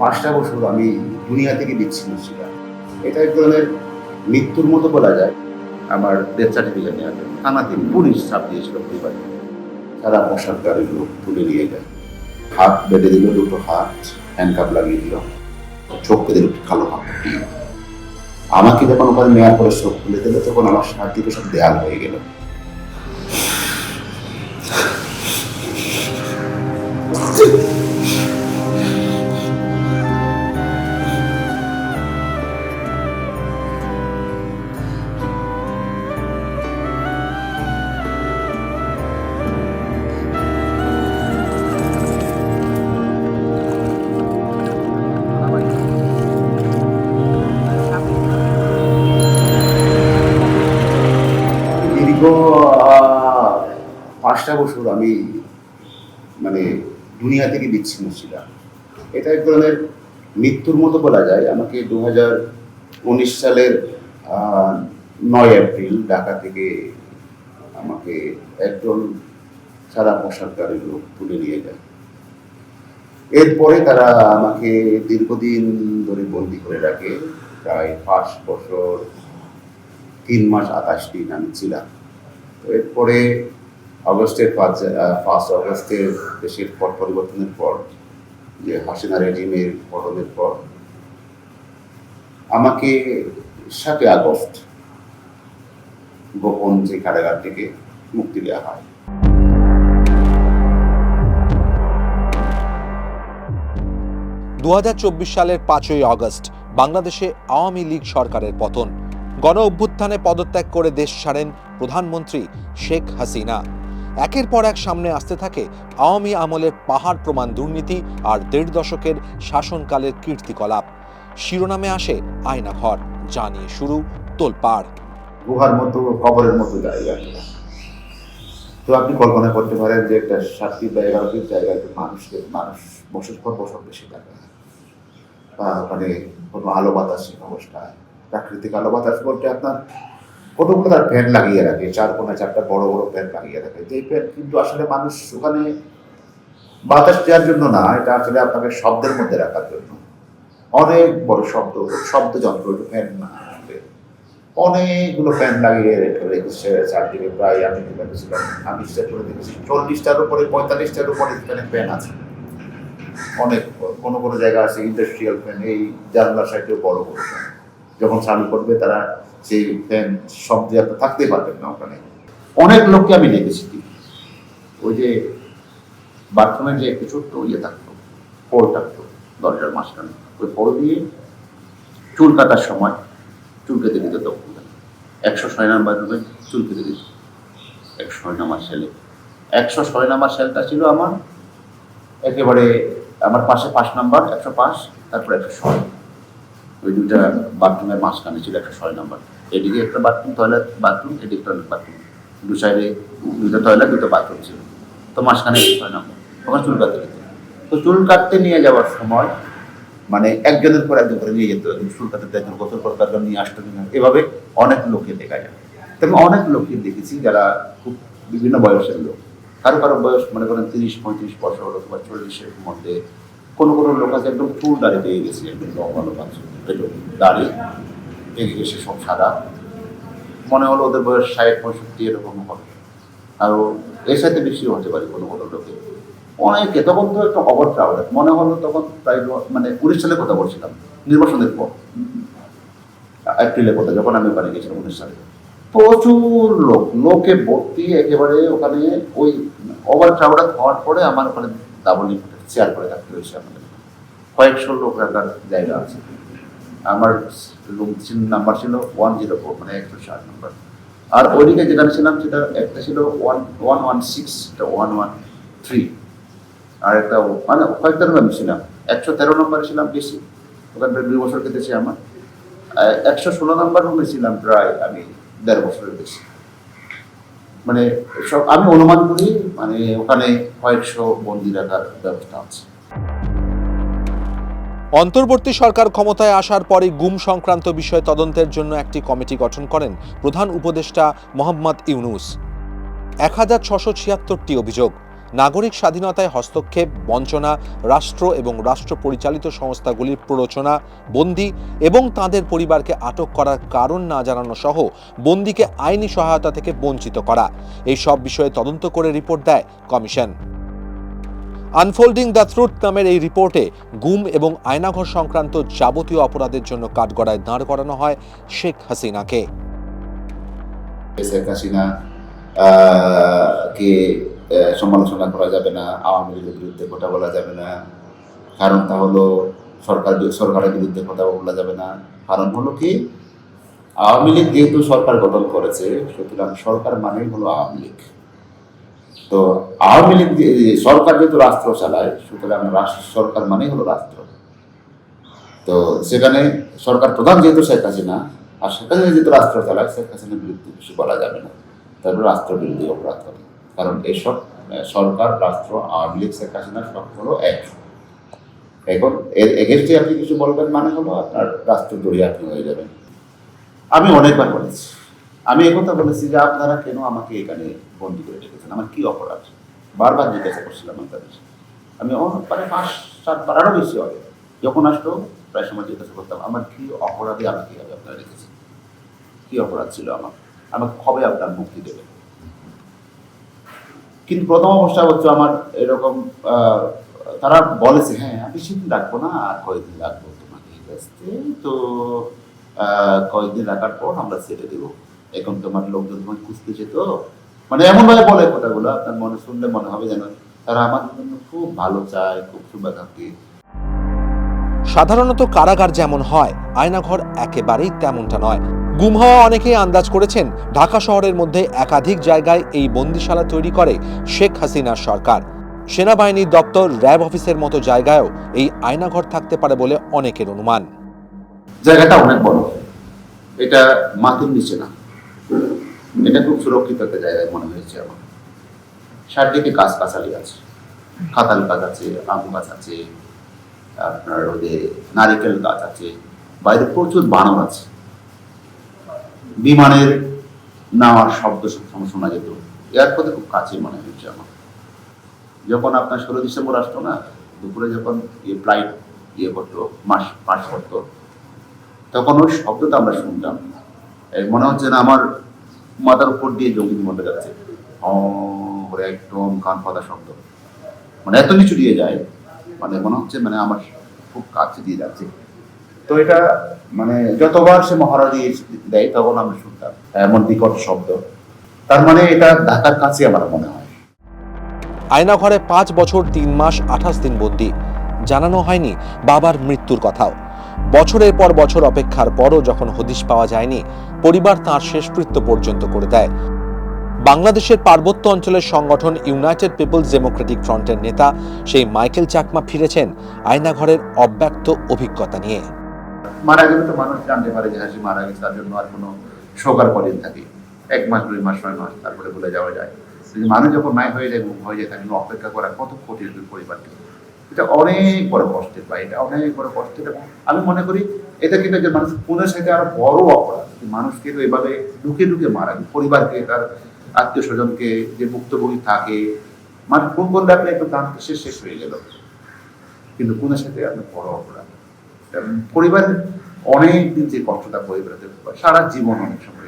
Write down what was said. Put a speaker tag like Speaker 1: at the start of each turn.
Speaker 1: পাঁচটা বছর আমি দুনিয়া থেকে বিচ্ছিন্ন ছিলাম। এটা এক ধরনের মৃত্যুর মতো বলা যায়। আমার ডেথ সার্টিফিকেট নেওয়ার জন্য। থানাতে পুলিশ চাপ দিয়েছিল পরিবারে তারা পোশাককারী লোক তুলে নিয়ে যায়। হাত বেঁধে দিল, দুটো হাত হ্যান্ডকাপ লাগিয়ে দিল। চোখকে দিল কালো কাপড় আমাকে যখন ওখানে নেওয়ার পরে চোখ খুলে দিল, তখন আমার সাত দিকে সব দেয়াল হয়ে গেল। দীর্ঘ পাঁচটা বছর আমি মানে দুনিয়া থেকে বিচ্ছিন্ন ছিলাম। এটা এক ধরনের মৃত্যুর মতো বলা যায়। আমাকে দু হাজার উনিশ সালের নয় এপ্রিল ঢাকা থেকে আমাকে একজন সাদা পোশাককারী লোক তুলে নিয়ে যায়। এরপরে তারা আমাকে দীর্ঘদিন ধরে বন্দি করে রাখে। প্রায় পাঁচ বছর, তিন মাস আঠাশ দিন আমি ছিলাম। এরপরে অগস্টের পাঁচ ফার্স্ট অগস্টের দেশের পট পরিবর্তনের পর, যে হাসিনা রেজিমের পতনের পর, আমাকে সাতই আগস্ট গোপন যে কারাগার থেকে মুক্তি দেওয়া হয়।
Speaker 2: দু হাজার চব্বিশ সালের পাঁচই আগস্ট বাংলাদেশে আওয়ামী লীগ সরকারের পতন। গণ অভ্যুত্থানে পদত্যাগ করে দেশ ছাড়েন প্রধানমন্ত্রী শেখ হাসিনা। একের পর এক সামনে আসতে থাকে আওয়ামী আমলের পাহাড় প্রমাণ দুর্নীতি আর দেড় দশকের শাসনকালের কীর্তিকলাপ। শিরোনামে আসে আয়নাঘর যা নিয়ে শুরু তোলপাড়।
Speaker 1: গুহার মতো, কবরের মতো জায়গা। তো আপনি কল্পনা করতে পারেন যে একটা সাতটি বা এগারোটির জায়গায় মানুষকে, মানুষ বসে বসত বেশি থাকে বা ওখানে কোনো আলো বাতাসের অবস্থায় প্রাকৃতিক আলো বাতাস বলতে আপনার কতগুলো তার ফ্যান লাগিয়ে রাখে। চার কোনায় চারটা বড় বড় ফ্যান লাগিয়ে রাখে। যে ফ্যান কিন্তু আসলে মানুষ ওখানে বাতাস দেওয়ার জন্য না, এটা আসলে আপনাকে শব্দের মধ্যে রাখার জন্য। অনেক বড় শব্দ শব্দ যন্ত্র ফ্যান অনেকগুলো ফ্যান লাগিয়ে রেখে রেখেছে চারদিকে, প্রায় আমি দেখেছিলাম আমি হিসাব করে দেখেছি, চল্লিশটার উপরে, পঁয়তাল্লিশটার উপরে এখানে ফ্যান আছে। অনেক কোনো কোনো জায়গা আছে ইন্ডাস্ট্রিয়াল ফ্যান এই জানলার সাইডে বড় বড় যখন চালু করবে তারা সেই ফ্যান শব্দে আপনার থাকতেই পারবেন না ওখানে। অনেক লোককে আমি দেখেছি ওই যে বাথরুমের যে একটু ছোট্ট ইয়ে থাকতো পোল থাকতো, দরজার মাঝখানে। ওই পোল দিয়ে চুল কাটার সময় চুল কেটে দিত একশো ছয় নাম্বার রুমে চুল কেটে দিত। একশো ছয় নাম্বার সেলে একশো ছয় নাম্বার সেলটা ছিল আমার একেবারে আমার পাশে পাঁচ নাম্বার, একশো পাঁচ, তারপর একশো ছয়। ওই দুইটা বাথরুমের মাঝখানে ছিল একটা ছয় নম্বর। এদিকে একটা বাথরুম টয়লেট বাথরুম এদিকে টয়লেট বাথরুম দু সাইডে দুটো টয়লেট দুটো বাথরুম ছিল। তো মাঝখানে ছয় নম্বর। ওখানে চুল কাটতে দিত তো চুল কাটতে নিয়ে যাওয়ার সময় মানে একজনের পর একজন করে নিয়ে যেত একজন চুল কাটাতে একজন গোসল করতে একজন নিয়ে আসতো এভাবে অনেক লোককে দেখা যায়। তবে অনেক লোককে দেখেছি যারা খুব বিভিন্ন বয়সের লোক। কারও কারও বয়স মনে করেন তিরিশ, পঁয়ত্রিশ বছর অথবা চল্লিশের মধ্যে কোনো কোনো লোক আছে, একদম ফুল দাঁড়িয়ে পেয়ে গেছে, একদম লম্বা লোক আছে দাঁড়িয়ে পেয়ে গেছে সব সাদা। মনে হলো ওদের বয়স ষাট, পঁয়ষট্টি, এরকম হবে। আর এর সাথে বেশিও হতে পারে কোনো কোনো লোকে। অনেকে, তখন তো একটা খবর ট্রাভেল মনে হলো তখন প্রায় মানে উনিশ সালের কথা বলছিলাম, নির্বাচনের পর। এপ্রিলের কথা যখন আমি ওখানে গেছিলাম উনিশ সালে। প্রচুর লোক, লোকে ভর্তি একেবারে ওখানে ওই ওভার ক্রাউডেড হওয়ার পরে আমার ওখানে দাবনি চেয়ার করে থাকতে হয়েছে আমাদের। কয়েকশো লোক রাখার জায়গা আছে। আমার রুম নাম্বার ছিল ওয়ান জিরো ফোর মানে একশো ষাট নাম্বার আর ওইদিকে যেখানে ছিলাম সেটা একটা ছিল one one one six one one three আর একটা মানে কয়েকটা রুমে আমি ছিলাম। একশো তেরো নম্বরে ছিলাম বেশি। ওখানটা দুই বছর কেটেছে আমার। একশো ষোলো নম্বর রুমে ছিলাম প্রায় আমি দেড় বছরের বেশি। মানে সব, আমি অনুমান করি মানে ওখানে কয়েকশো বন্দি রাখার ব্যবস্থা আছে।
Speaker 2: অন্তর্বর্তী সরকার ক্ষমতায় আসার পরে গুম সংক্রান্ত বিষয় তদন্তের জন্য একটি কমিটি গঠন করেন প্রধান উপদেষ্টা মোহাম্মদ ইউনুস। এক হাজার ছশো ছিয়াত্তরটি অভিযোগ। নাগরিক স্বাধীনতায় হস্তক্ষেপ, বঞ্চনা, রাষ্ট্র এবং রাষ্ট্র পরিচালিত সংস্থাগুলির প্ররোচনা, বন্দি এবং তাদের পরিবারকে আটক করার কারণ না জানানো সহ বন্দিকে আইনি সহায়তা থেকে বঞ্চিত করা। এই সব বিষয়ে তদন্ত করে রিপোর্ট দেয় কমিশন। আনফোল্ডিং দ্য ট্রুথ নামের এই রিপোর্টে গুম এবং আয়নাঘর সংক্রান্ত যাবতীয় অপরাধের জন্য কাঠগড়ায় দাঁড় করানো হয় শেখ হাসিনাকে।
Speaker 1: শেখ হাসিনা সমালোচনা করা যাবে না, আওয়ামী লীগের বিরুদ্ধে কথা বলা যাবে না। কারণ তা হলো সরকার সরকারের বিরুদ্ধে কথা বলা যাবে না। কারণ হলো কি, আওয়ামী লীগ যেহেতু সরকার গঠন করেছে, সুতরাং সরকার মানেই হলো আওয়ামী লীগ। তো আওয়ামী লীগ সরকার যেহেতু রাষ্ট্র চালায়, সুতরাং রাষ্ট্র, সরকার মানেই হলো রাষ্ট্র। তো সেখানে সরকার প্রধান যেহেতু শেখ হাসিনা, আর শেখ হাসিনা যেহেতু রাষ্ট্র চালায়, শেখ হাসিনার বিরুদ্ধে কিছু বলা যাবে না। তারপরে রাষ্ট্র বিরোধী অপরাধ হবে। কারণ এসব সরকার, রাষ্ট্র, আওয়ামী লীগ, শেখ হাসিনা সব হলো এক। এখন এর এগেনস্টে আপনি কিছু বলবেন মানে হলো আপনার রাষ্ট্রদ্রোহী আপনি হয়ে যাবেন। আমি অনেকবার বলেছি। আমি একথা বলেছি যে আপনারা কেন আমাকে এখানে বন্দি করে রেখেছেন? আমার কি অপরাধ? বারবার জিজ্ঞাসা করছিলাম তাদের আমি মানে পাঁচ, সাতবার আরও বেশি হবে যখন আসতো প্রায় সময় জিজ্ঞাসা করতাম, আমার কি অপরাধে আমাকে আপনারা রেখেছেন? কি অপরাধ ছিল আমার? আমাকে কবে আপনার মুক্তি দেবেন? কিন্তু প্রথম অবস্থা হচ্ছে আমার এরকম তারা বলেছে হ্যাঁ আমি সেদিন রাখব না, আর কয়েকদিন রাখব তোমাকে কাজতে তো কয়েকদিন রাখার পর আমরা ছেড়ে দেবো। এখন তোমার লোকজন তোমাকে খুঁজতেছে তো মানে এমনভাবে বলে কথাগুলো, আপনার মনে শুনলে মনে হবে যেন তারা আমাদের জন্য খুব ভালো চায়, খুব শুভাকাঙ্ক্ষী।
Speaker 2: সাধারণত কারাগার যেমন হয়, আয়নাঘর একেবারেই তেমনটা নয়। গুম হওয়া অনেকেই আন্দাজ করেছেন ঢাকা শহরের মধ্যে একাধিক জায়গায় এই বন্দিশালা তৈরি করে শেখ হাসিনার সরকার। সেনাবাহিনীর দপ্তর র্যাব অফিসের মতো জায়গায়ও এই আয়নাঘর থাকতে পারে বলে অনেকের অনুমান।
Speaker 1: জায়গাটা অনেক বড়। এটা মাটির নিচে না। এটা খুব সুরক্ষিত একটা জায়গায় মনে হয়েছে আমার। চারদিকে গাছ গাছালি আছে। খাতাল গাছ আছে, আম গাছ আছে, আপনার ওদের নারিকেল গাছ আছে, বাইরে প্রচুর বানর আছে। বিমানের নামার শব্দ সবসময় শোনা যেত। এয়ারপোর্টে খুব কাছে মনে হয়েছে আমার। যখন আপনার ষোলো ডিসেম্বর আসতো না, দুপুরে যখন ইয়ে ফ্লাইট ইয়ে করতো, মাস পাস করতো, তখন ওই শব্দটা আমরা শুনতাম। মনে হচ্ছে না আমার মাথার উপর দিয়ে জঙ্গির মধ্যে যাচ্ছে। করে একদম কান পাতা শব্দ। মানে এত নিচু দিয়ে যায় মানে মনে হচ্ছে মানে আমার খুব কাছে দিয়ে যাচ্ছে। তো এটা মানে যতবার সে মহারা দিয়ে তখন আমরা শুনতাম, এমন বিকট শব্দ। তার মানে এটা ঢাকার কাছে আমার মনে হয়।
Speaker 2: আয়নাঘরে পাঁচ বছর, তিন মাস, আঠাশ দিন বন্দি। জানানো হয়নি বাবার মৃত্যুর কথাও। বছরের পর বছর অপেক্ষার পরও যখন হদিশ পাওয়া যায়নি, পরিবার তাঁর শেষকৃত্য পর্যন্ত করে দেয়। বাংলাদেশের পার্বত্য অঞ্চলের সংগঠন ইউনাইটেড পিপলস ডেমোক্রেটিক ফ্রন্টের নেতা সেই মাইকেল চাকমা ফিরেছেন আয়নাঘরের অব্যক্ত অভিজ্ঞতা নিয়ে।
Speaker 1: মারা গেলে তো মানুষ জানতে পারে যে হাসি মারা গেছে, তার জন্য আর কোনো শোকার কদিন থাকে। এক মাস, দুই মাস, ছয় মাস, তারপরে ভুলে যাওয়া যায়। কিন্তু মানুষ যখন নাই হয়ে যায় হয়ে যায়, তাকে অপেক্ষা করা কত হবে পরিবারকে। এটা অনেক বড় কষ্টের বা এটা অনেক বড় কষ্টের। আমি মনে করি, এটা কিন্তু যে মানুষ পুনের সাথে আরও বড় অপরাধ। মানুষকে তো এভাবে ঢুকে ঢুকে মারা পরিবারকে, তার আত্মীয় স্বজনকে যে ভুক্তভোগী থাকে। মানে ফোন করলে আপনি একটু দাম শেষ শেষ হয়ে গেল। কিন্তু পুনের সাথে আপনার বড় অপরাধ। পরিবারের অনেক দিন যে কষ্টটা পরিবারে সারা জীবন অনেক সময়